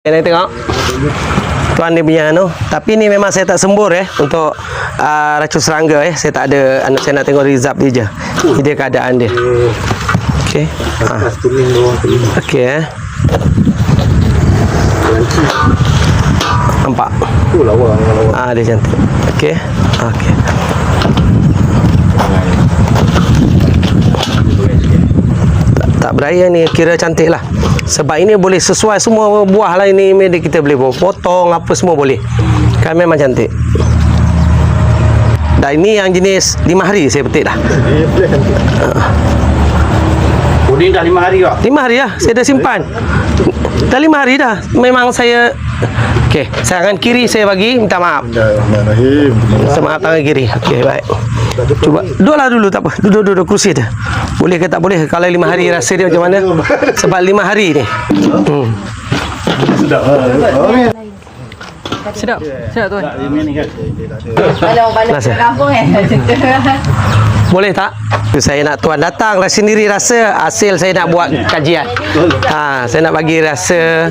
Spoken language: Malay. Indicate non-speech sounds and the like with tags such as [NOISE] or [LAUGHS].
Ini tengok. Tuan dia punya anu. Tapi ni memang saya tak sembur eh untuk uh, racun serangga eh. Saya tak ada anak saya nak tengok result dia je. Ini dia keadaan dia. Okey. Ha. Okey eh. Nampak. Tu lawa. Ah dia cantik. Okey. Okey. Tak, tak beraya ni kira cantik lah sebab ini boleh sesuai semua buah lah ini Ini kita boleh potong apa semua boleh. Kan memang cantik. Dan ini yang jenis lima hari saya petik dah. [LAUGHS] Kuning dah lima hari kak. lima hari lah saya dah simpan. Dah lima hari dah memang saya Okey, tangan kiri saya bagi minta maaf. Minta maaf tangan kiri. Okey, baik. Cuba Duduklah dulu tak apa. Duduk duduk kursi dia Boleh ke tak boleh Kalau lima hari rasa dia macam mana Sebab lima hari ni hmm. Sedap. Sedap Sedap tuan kan. Kalau balik Rasa. ke kampung eh. [LAUGHS] Boleh tak? Saya nak tuan datang lah sendiri rasa Hasil saya nak buat kajian ha, Saya nak bagi rasa